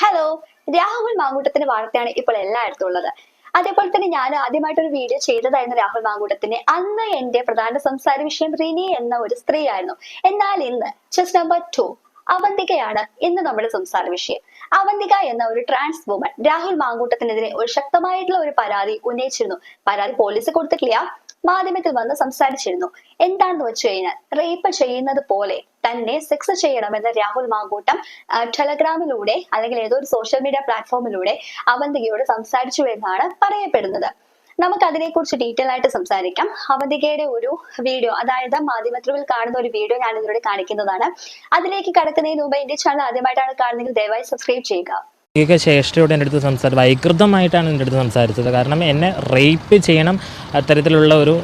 Hello Rahul മാങ്കൂട്ടത്തിന്റെ വാർത്തയാണ് ഇപ്പോൾ എല്ലായിടത്തും ഉള്ളത്. അതേപോലെ തന്നെ ഞാൻ ആദ്യമായിട്ട് ഒരു വീഡിയോ ചെയ്തതായിരുന്നു രാഹുൽ മാങ്കൂട്ടത്തിന് അന്ന് എന്റെ പ്രധാന സംസാര വിഷയം റിനി എന്ന ഒരു സ്ത്രീയായിരുന്നു. എന്നാൽ ഇന്ന് ജസ്റ്റ് നമ്പർ ടു അവന്തികയാണ് ഇന്ന് നമ്മുടെ സംസാര വിഷയം. അവന്തിക എന്ന ഒരു ട്രാൻസ് വുമൺ രാഹുൽ മാങ്കൂട്ടത്തിനെതിരെ ഒരു ശക്തമായിട്ടുള്ള ഒരു പരാതി ഉന്നയിച്ചിരുന്നു. പരാതി പോലീസ് കൊടുത്തിട്ടില്ല. മാധ്യമത്തിൽ വന്ന് സംസാരിച്ചിരുന്നു. എന്താണെന്ന് വെച്ച് കഴിഞ്ഞാൽ റേപ്പ് ചെയ്യുന്നത് പോലെ തന്നെ സെക്സ് ചെയ്യണമെന്ന് രാഹുൽ മാങ്കൂട്ടം ടെലഗ്രാമിലൂടെ അല്ലെങ്കിൽ ഏതോ ഒരു സോഷ്യൽ മീഡിയ പ്ലാറ്റ്ഫോമിലൂടെ അവന്തികയോട് സംസാരിച്ചു എന്നാണ് പറയപ്പെടുന്നത്. നമുക്ക് അതിനെക്കുറിച്ച് ഡീറ്റെയിൽ ആയിട്ട് സംസാരിക്കാം. അവന്തികയുടെ ഒരു വീഡിയോ അതായത് മാധ്യമത്തിൽ കാണുന്ന ഒരു വീഡിയോ ഞാൻ ഇതിലൂടെ കാണിക്കുന്നതാണ്. അതിലേക്ക് കടക്കുന്നതിന് മുമ്പ് എന്റെ ചാനൽ ആദ്യമായിട്ടാണ് കാണുന്നതെങ്കിൽ ദയവായി സബ്സ്ക്രൈബ് ചെയ്യുക. ഒക്കെ ശേഷിയോട് എന്റെ അടുത്ത് സംസാരിച്ചത് വൈകൃതമായിട്ടാണ് എന്റെ അടുത്ത് സംസാരിച്ചത്. കാരണം എന്നെ റേപ്പ് ചെയ്യണം അത്തരത്തിലുള്ള ഒരു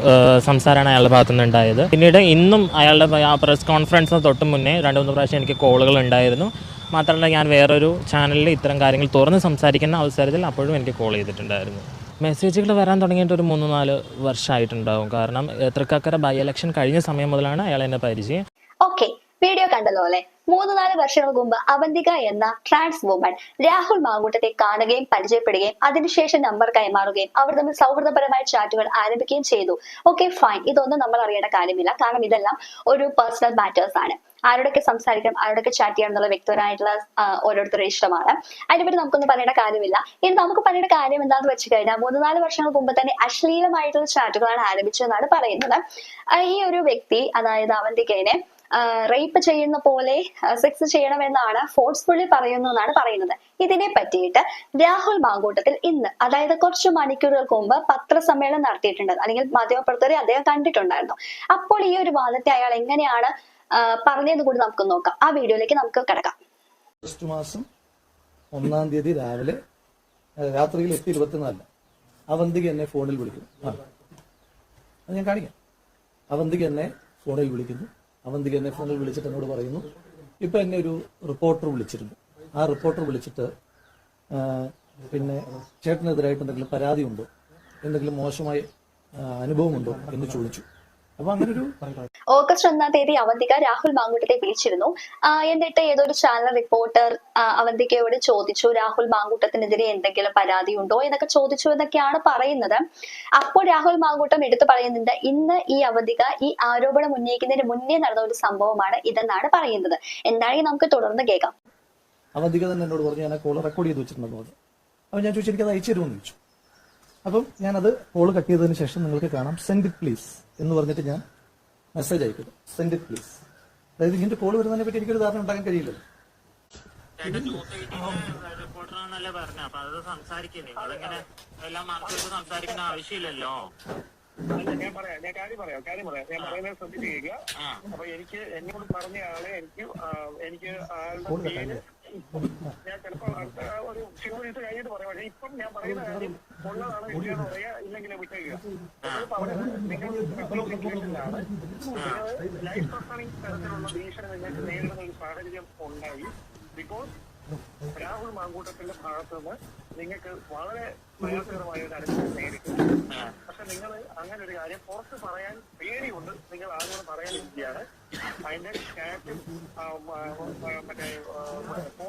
സംസാരമാണ് അയാളുടെ ഭാഗത്തു ഉണ്ടായത്. പിന്നീട് ഇന്നും അയാളുടെ ആ പ്രസ് കോൺഫറൻസിന് തൊട്ട് മുന്നേ രണ്ട് മൂന്ന് പ്രാവശ്യം എനിക്ക് കോളുകൾ ഉണ്ടായിരുന്നു. മാത്രമല്ല ഞാൻ വേറൊരു ചാനലിൽ ഇത്തരം കാര്യങ്ങൾ തുറന്ന് സംസാരിക്കുന്ന അവസരത്തിൽ അപ്പോഴും എനിക്ക് കോൾ ചെയ്തിട്ടുണ്ടായിരുന്നു. മെസ്സേജുകൾ വരാൻ തുടങ്ങിയിട്ട് ഒരു മൂന്ന് നാല് വർഷമായിട്ടുണ്ടാവും. കാരണം തൃക്കാക്കര ബൈ ഇലക്ഷൻ കഴിഞ്ഞ സമയം മുതലാണ് അയാൾ എന്നെ പരിചയം. ഓക്കെ വീഡിയോ കണ്ടല്ലോ അല്ലെ? മൂന്ന് നാല് വർഷങ്ങൾക്ക് മുമ്പ് അവന്തിക എന്ന ട്രാൻസ് വുമൺ രാഹുൽ മാങ്കൂട്ടത്തെ കാണുകയും പരിചയപ്പെടുകയും അതിനുശേഷം നമ്പർ കൈമാറുകയും അവർ തമ്മിൽ സൗഹൃദപരമായ ചാറ്റുകൾ ആരംഭിക്കുകയും ചെയ്തു. ഓക്കെ ഫൈൻ ഇതൊന്നും നമ്മൾ അറിയേണ്ട കാര്യമില്ല. കാരണം ഇതെല്ലാം ഒരു പേഴ്സണൽ മാറ്റേഴ്സ് ആണ്. ആരോടൊക്കെ സംസാരിക്കണം ആരോടൊക്കെ ചാറ്റ് ചെയ്യണം എന്നുള്ള വ്യക്തിപരമായിട്ടുള്ള ആ, ഓരോരുത്തരുടെ ഇഷ്ടമാണ്. അതിനെപ്പറ്റി നമുക്കൊന്നും പറയേണ്ട കാര്യമില്ല. ഇനി നമുക്ക് പറയേണ്ട കാര്യം എന്താണെന്ന് വെച്ച് കഴിഞ്ഞാൽ മൂന്ന് നാല് വർഷങ്ങൾക്ക് മുമ്പ് തന്നെ അശ്ലീലമായിട്ടുള്ള ചാറ്റുകളാണ് ആരംഭിച്ചതെന്നാണ് പറയുന്നത്. ഈ ഒരു വ്യക്തി അതായത് അവന്തികേനെ റേപ്പ് ചെയ്യുന്ന പോലെ സെക്സ് ചെയ്യണമെന്നാണ് ഫോഴ്സ്ഫുള്ളി പറയുന്നു എന്നാണ് പറയുന്നത്. ഇതിനെ പറ്റിയിട്ട് രാഹുൽ മാങ്കൂട്ടത്തിൽ ഇന്ന് അതായത് കുറച്ച് മണിക്കൂറുകൾക്ക് മുമ്പ് പത്രസമ്മേളനം നടത്തിയിട്ടുണ്ട്. അല്ലെങ്കിൽ മാധ്യമപ്രവർത്തകരെ അദ്ദേഹം കണ്ടിട്ടുണ്ടായിരുന്നു. അപ്പോൾ ഈ ഒരു വാദത്തെ അയാൾ എങ്ങനെയാണ് പറഞ്ഞതെന്ന് കൂടി നമുക്ക് നോക്കാം. ആ വീഡിയോയിലേക്ക് നമുക്ക് കിടക്കാം. മാസം ഒന്നാം തീയതി രാവിലെ രാത്രിയിൽ എത്തി ഇരുപത്തിനാലിന് അവന്തിക്ക് എന്നെ ഫോണിൽ വിളിക്കുന്നു. ഞാൻ കാണിക്കാം. അവന്തിക്ക് എന്നെ ഫോണിൽ വിളിക്കുന്നു. അവന്തിക എന്നെ ഫോണിൽ വിളിച്ചിട്ട് എന്നോട് പറയുന്നു. ഇപ്പം എന്നെ ഒരു റിപ്പോർട്ടർ വിളിച്ചിരുന്നു. ആ റിപ്പോർട്ടർ വിളിച്ചിട്ട് പിന്നെ ചേട്ടനെതിരായിട്ട് എന്തെങ്കിലും പരാതിയുണ്ടോ? എന്തെങ്കിലും മോശമായ അനുഭവമുണ്ടോ? എന്ന് ചോദിച്ചു. ഓഗസ്റ്റ് ഒന്നാം തീയതി അവന്തിക രാഹുൽ മാങ്കുട്ടത്തെ വിളിച്ചിരുന്നു. എന്നിട്ട് ഏതൊരു ചാനൽ റിപ്പോർട്ടർ അവന്തികയോട് ചോദിച്ചു രാഹുൽ മാങ്കൂട്ടത്തിനെതിരെ എന്തെങ്കിലും പരാതി ഉണ്ടോ? എന്നൊക്കെ ചോദിച്ചു എന്നൊക്കെയാണ് പറയുന്നത്. അപ്പോൾ രാഹുൽ മാങ്കൂട്ടം എടുത്തു പറയുന്നുണ്ട് ഇന്ന് ഈ അവന്തിക ഈ ആരോപണം ഉന്നയിക്കുന്നതിന് മുന്നേ നടന്ന ഒരു സംഭവമാണ് ഇതെന്നാണ് പറയുന്നത്. എന്താണെങ്കിൽ നമുക്ക് തുടർന്ന് കേൾക്കാം. അവന്തിക തന്നെ എന്നോട് പറഞ്ഞു ഞാൻ കോൾ കോൾ റെക്കോർഡ് ചെയ്ത് വെച്ചിട്ടുണ്ടെന്ന് പറഞ്ഞു. അപ്പോൾ ഞാൻ ചോദിച്ചു എനിക്കത് അയച്ചു തരുമെന്ന് ചോദിച്ചു. അപ്പം ഞാനത് കോൾ കട്ട് ചെയ്തതിന് ശേഷം നിങ്ങൾക്ക് കാണാം. സെൻഡ് ഇറ്റ് പ്ലീസ് എന്ന് പറഞ്ഞിട്ട് ഞാൻ മെസ്സേജ് അയക്കുന്നു. സെൻഡ് ഇറ്റ് പ്ലീസ് അതായത് ഇങ്ങനത്തെ കോൾ വരുന്നതിനെ പറ്റി എനിക്കൊരു ധാരണ ഉണ്ടാക്കാൻ കഴിയില്ലല്ലോ റിപ്പോർട്ടറാണല്ലേ പറഞ്ഞ. അപ്പൊ അത് സംസാരിക്കില്ലേ അതിങ്ങനെ എല്ലാം ആവശ്യമില്ലല്ലോ. ഞാൻ പറയാം. ഞാൻ കാര്യം പറയാം. കാര്യം പറയാം. ഞാൻ പറയുന്നത് ശ്രദ്ധിച്ചു അപ്പൊ എനിക്ക് എന്നോട് പറഞ്ഞ ആളെ എനിക്ക് എനിക്ക് ആളുടെ പേര് ഞാൻ ചിലപ്പോൾ അടുത്ത ഒരു സിനിമ ദിവസം കഴിഞ്ഞിട്ട് പറയാം. പക്ഷേ ഇപ്പം ഞാൻ പറയുന്ന കാര്യം ഉള്ളതാണ് വിഷയം പറയുക ഇല്ലെങ്കിൽ വിട്ടേക്കുക നിങ്ങൾ സിറ്റുവേഷനിലാണ്. ലൈഫ് പ്രസണിങ് തരത്തിലുള്ള ഭീഷണി നിങ്ങൾക്ക് നേരിടുന്ന ഒരു സാഹചര്യം ഉണ്ടായി. ബിക്കോസ് രാഹുൽ മാങ്കൂട്ടത്തിന്റെ ഭാഗത്ത് നിന്ന് നിങ്ങൾക്ക് വളരെ പ്രയാസകരമായ ഒരു അനുഭവം നേരിട്ടു. പക്ഷെ നിങ്ങൾ അങ്ങനെ ഒരു കാര്യം പുറത്ത് പറയാൻ പേടിയുണ്ട്. നിങ്ങൾ ആരോട് പറയാനിരിക്കുകയാണ്. അതിന്റെ ക്യാറ്റും മറ്റേ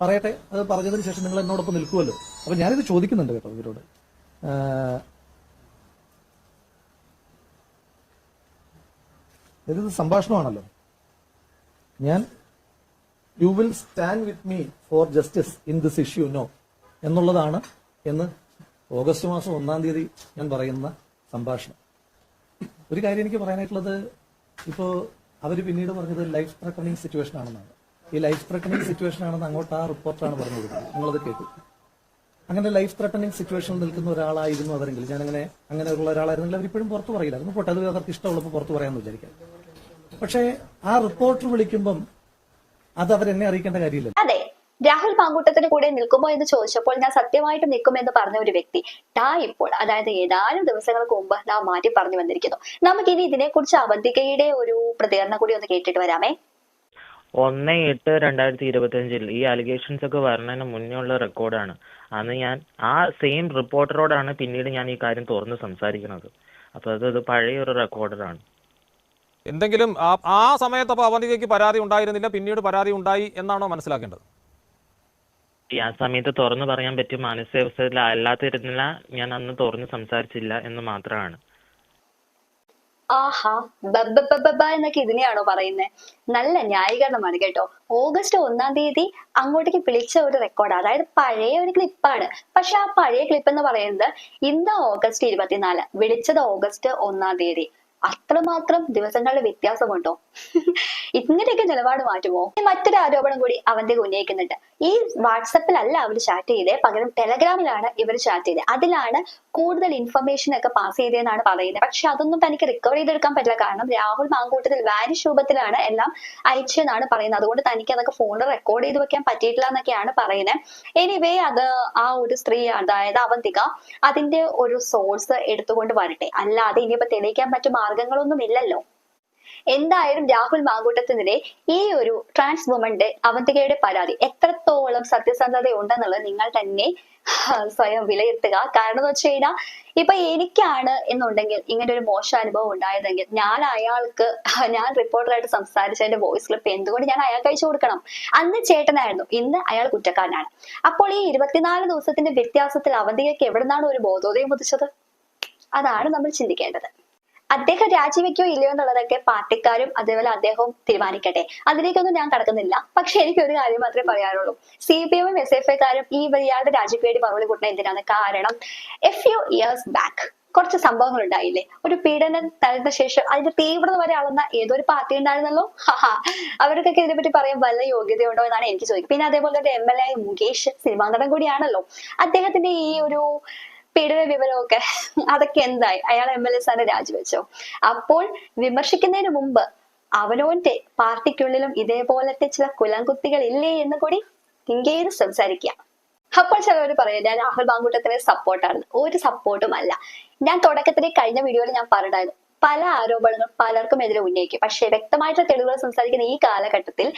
പറയട്ടെ അത് പറഞ്ഞതിന് ശേഷം നിങ്ങൾ എന്നോടൊപ്പം നിൽക്കുമല്ലോ അപ്പൊ ഞാനിത് ചോദിക്കുന്നുണ്ട് കേട്ടോ ഇവരോട്. ഇതൊരു ഇത് സംഭാഷണമാണല്ലോ. ഞാൻ you will stand with me for justice in this issue no എന്നുള്ളതാണ് എന്ന് ഓഗസ്റ്റ് മാസം ഒന്നാം തീയതി ഞാൻ പറയുന്ന സംഭാഷണം. ഒരു കാര്യം എനിക്ക് പറയാനായിട്ടുള്ളത് ഇപ്പോ അവർ പിന്നീട് പറഞ്ഞത് ലൈഫ് ത്രട്ടണിങ് സിറ്റുവേഷൻ ആണെന്നാണ്. ഈ ലൈഫ് ത്രട്ടനിങ് സിറ്റുവേഷൻ ആണെന്ന് അങ്ങോട്ട് ആ റിപ്പോർട്ടാണ് പറഞ്ഞു കൊടുക്കുന്നത്. നിങ്ങളത് കേട്ടു. അങ്ങനെ ലൈഫ് ത്രട്ടനിങ് സിറ്റുവേഷൻ നിൽക്കുന്ന ഒരാളായിരുന്നു അവരെങ്കിൽ. ഞാൻ അങ്ങനെ അങ്ങനെയുള്ള ഒരാളായിരുന്നെങ്കിൽ അവരിപ്പോഴും പുറത്ത് പറയില്ല. അതൊന്നും പോട്ടെ അത് അവർക്ക് ഇഷ്ടമുള്ളപ്പോൾ പുറത്ത് പറയാമെന്ന് വിചാരിക്കാം. പക്ഷേ ആ റിപ്പോർട്ടർ വിളിക്കുമ്പം അത് അവരെന്നെ അറിയിക്കേണ്ട കാര്യമില്ല. അതെ രാഹുൽ പാങ്കൂട്ടത്തിന് കൂടെ നിൽക്കുമോ എന്ന് ചോദിച്ചപ്പോൾ ഞാൻ സത്യമായിട്ട് നിൽക്കുമെന്ന് പറഞ്ഞ ഒരു വ്യക്തി ടാ ഇപ്പോൾ അതായത് ഏതാനും ദിവസങ്ങൾക്ക് മുമ്പ് നാം മാറ്റി പറഞ്ഞു വന്നിരിക്കുന്നു. നമുക്കിനി ഇതിനെക്കുറിച്ച് അവന്തികയുടെ ഒരു പ്രതികരണം കൂടി ഒന്ന് കേട്ടിട്ട് വരാമേ. ഒന്ന് എട്ട് രണ്ടായിരത്തി ഇരുപത്തി അഞ്ചിൽ ഈ അലിഗേഷൻസ് ഒക്കെ വരുന്നതിന് മുന്നേ ഉള്ള റെക്കോർഡാണ് അന്ന് ഞാൻ ആ സെയിം റിപ്പോർട്ടറോടാണ് പിന്നീട് ഞാൻ ഈ കാര്യം തുറന്ന് സംസാരിക്കുന്നത്. അപ്പോൾ അത് ഇത് പഴയ ഒരു റെക്കോർഡറാണ് എന്തെങ്കിലും ആ- സമയത്ത് അപ്പോൾ അവന്തികയ്ക്ക് പരാതി ഉണ്ടായിരുന്നില്ല പിന്നീട് പരാതി ഉണ്ടായി എന്നാണോ മനസ്സിലാക്കേണ്ടത്? ഈ ആ സമയത്ത് തുറന്നു പറയാൻ പറ്റിയ മാനസികാവസ്ഥയിൽ അല്ലാത്തിരുന്നില്ല ഞാൻ അന്ന് തുറന്ന് സംസാരിച്ചില്ല എന്ന് മാത്രമാണ്. ആഹാ ബബ്ബ എന്നൊക്കെ ഇതിനെയാണോ പറയുന്നത് നല്ല ന്യായീകരണമാണ് കേട്ടോ. ഓഗസ്റ്റ് ഒന്നാം തീയതി അങ്ങോട്ടേക്ക് വിളിച്ച ഒരു റെക്കോർഡ് അതായത് പഴയ ഒരു ക്ലിപ്പാണ് പക്ഷെ ആ പഴയ ക്ലിപ്പ് എന്ന് പറയുന്നത് ഇന്ന് ഓഗസ്റ്റ് ഇരുപത്തിനാല് വിളിച്ചത് ഓഗസ്റ്റ് ഒന്നാം തീയതി. അത്രമാത്രം ദിവസങ്ങളുടെ വ്യത്യാസമുണ്ടോ? ഇങ്ങനെയൊക്കെ നിലപാട് മാറ്റുമോ? മറ്റൊരു ആരോപണം കൂടി അവന്റെ ഉന്നയിക്കുന്നുണ്ട്. ഈ വാട്സപ്പിലല്ല അവർ ചാറ്റ് ചെയ്തേ പകരം ടെലഗ്രാമിലാണ് ഇവർ ചാറ്റ് ചെയ്തത് അതിലാണ് കൂടുതൽ ഇൻഫർമേഷൻ ഒക്കെ പാസ് ചെയ്തതെന്നാണ് പറയുന്നത്. പക്ഷെ അതൊന്നും തനിക്ക് റിക്കവർ ചെയ്തെടുക്കാൻ പറ്റില്ല. കാരണം രാഹുൽ മാങ്കൂട്ടത്തിൽ വാനിഷ് രൂപത്തിലാണ് എല്ലാം അയച്ചതെന്നാണ് പറയുന്നത്. അതുകൊണ്ട് തനിക്ക് അതൊക്കെ ഫോണിൽ റെക്കോർഡ് ചെയ്ത് വെക്കാൻ പറ്റിയിട്ടില്ല എന്നൊക്കെയാണ് പറയുന്നത്. എനിവേ അത് ആ ഒരു സ്ത്രീ അതായത് അവന്തിക അതിന്റെ ഒരു സോഴ്സ് എടുത്തുകൊണ്ട് വരട്ടെ. അല്ലാതെ ഇനിയിപ്പോ തെളിയിക്കാൻ പറ്റിയ മാർഗങ്ങളൊന്നും ഇല്ലല്ലോ എന്തായാലും രാഹുൽ മാങ്കൂട്ടത്തിനെതിരെ ഈ ഒരു ട്രാൻസ് വുമന്റെ അവന്തികയുടെ പരാതി എത്രത്തോളം സത്യസന്ധത ഉണ്ടെന്നുള്ളത് നിങ്ങൾ തന്നെ സ്വയം വിലയിരുത്തുക. കാരണം എന്ന് വെച്ച് കഴിഞ്ഞാൽ ഇപ്പൊ എനിക്കാണ് എന്നുണ്ടെങ്കിൽ ഇങ്ങനെ ഒരു മോശം അനുഭവം ഉണ്ടായതെങ്കിൽ ഞാൻ അയാൾക്ക് ഞാൻ റിപ്പോർട്ടറായിട്ട് സംസാരിച്ചതിന്റെ വോയിസ് ക്ലിപ്പ് എന്തുകൊണ്ട് ഞാൻ അയാൾക്ക് അയച്ചു കൊടുക്കണം? അന്ന് ചേട്ടനായിരുന്നു ഇന്ന് അയാൾ കുറ്റക്കാരനാണ്. അപ്പോൾ ഈ ഇരുപത്തിനാല് ദിവസത്തിന്റെ വ്യത്യാസത്തിൽ അവന്തികയ്ക്ക് എവിടുന്നാണ് ഒരു ബോധോദയം ഉദിച്ചത്? അതാണ് നമ്മൾ ചിന്തിക്കേണ്ടത്. അദ്ദേഹം രാജിവെക്കോ ഇല്ലയോ എന്നുള്ളതൊക്കെ പാർട്ടിക്കാരും അതേപോലെ അദ്ദേഹവും തീരുമാനിക്കട്ടെ. അതിലേക്കൊന്നും ഞാൻ കടക്കുന്നില്ല. പക്ഷെ എനിക്ക് ഒരു കാര്യം മാത്രമേ പറയാനുള്ളൂ സി പി എമ്മും എസ് എഫ് ഐക്കാരും ഈ ഇയാളുടെ രാജിക്ക് വേണ്ടി മറുപടി കൂട്ടുന്ന എന്തിനാണ്? കാരണം എഫ് ഫ്യൂ ഇയേഴ്സ് ബാക്ക് കുറച്ച് സംഭവങ്ങൾ ഉണ്ടായില്ലേ? ഒരു പീഡനം തരുന്ന ശേഷം അതിന്റെ തീവ്രത വരെ അളന്ന ഏതോ ഒരു പാർട്ടി ഉണ്ടായിരുന്നല്ലോ? ഹാ അവർക്കൊക്കെ ഇതിനെപ്പറ്റി പറയാൻ വല്ല യോഗ്യതയുണ്ടോ എന്നാണ് എനിക്ക് ചോദിക്കുന്നത്. പിന്നെ അതേപോലെ തന്നെ M L A Mukesh cinema നടൻ കൂടിയാണല്ലോ. അദ്ദേഹത്തിന്റെ ഈ ഒരു പീഡന വിവരമൊക്കെ അതൊക്കെ എന്തായി? അയാൾ എം എൽ എ സ്ഥാനം രാജിവെച്ചോ. അപ്പോൾ വിമർശിക്കുന്നതിന് മുമ്പ് അവനോന്റെ പാർട്ടിക്കുള്ളിലും ഇതേപോലത്തെ ചില കുലംകുത്തികൾ ഇല്ലേ എന്ന് കൂടി തിങ്ക് ചെയ്ത് സംസാരിക്കുക അപ്പോൾ ചിലവർ പറയും ഞാൻ രാഹുൽ ബാങ്കൂട്ടത്തിനെ സപ്പോർട്ടാണ് ഒരു സപ്പോർട്ടും അല്ല. ഞാൻ തുടക്കത്തിലെ കഴിഞ്ഞ വീഡിയോയിൽ ഞാൻ പറഞ്ഞായിരുന്നു പല ആരോപണങ്ങൾ പലർക്കും എതിരെ ഉന്നയിക്കും. പക്ഷേ വ്യക്തമായിട്ടുള്ള തെളിവുകൾ സംസാരിക്കുന്ന ഈ കാലഘട്ടത്തിൽ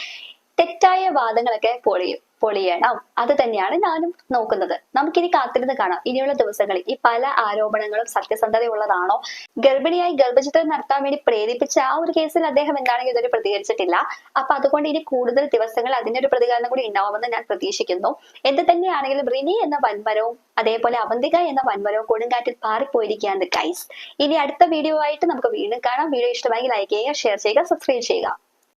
തെറ്റായ വാദങ്ങളൊക്കെ പൊളിയും പൊളിയണം. അത് തന്നെയാണ് ഞാനും നോക്കുന്നത്. നമുക്കിനി കാത്തിരുന്ന് കാണാം. ഇനിയുള്ള ദിവസങ്ങളിൽ ഈ പല ആരോപണങ്ങളും സത്യസന്ധതയുള്ളതാണോ? ഗർഭിണിയായി ഗർഭചിത്രം നടത്താൻ വേണ്ടി പ്രേരിപ്പിച്ച ആ ഒരു കേസിൽ അദ്ദേഹം എന്താണെങ്കിൽ ഇതുവരെ പ്രതികരിച്ചിട്ടില്ല. അപ്പൊ അതുകൊണ്ട് ഇനി കൂടുതൽ ദിവസങ്ങൾ അതിന്റെ ഒരു പ്രതികരണം കൂടി ഉണ്ടാവുമെന്ന് ഞാൻ പ്രതീക്ഷിക്കുന്നു. എന്ത് തന്നെയാണെങ്കിലും റിനി എന്ന വൻമരവും അതേപോലെ അവന്തിക എന്ന വൻമരവും കൊടുങ്കാറ്റിൽ പാറിപ്പോയിരിക്കുകയാണ് ഗൈസ് ഇനി അടുത്ത വീഡിയോ ആയിട്ട് നമുക്ക് വീണ്ടും കാണാം. വീഡിയോ ഇഷ്ടമായി ലൈക്ക് ചെയ്യുക ഷെയർ ചെയ്യുക സബ്സ്ക്രൈബ് ചെയ്യുക.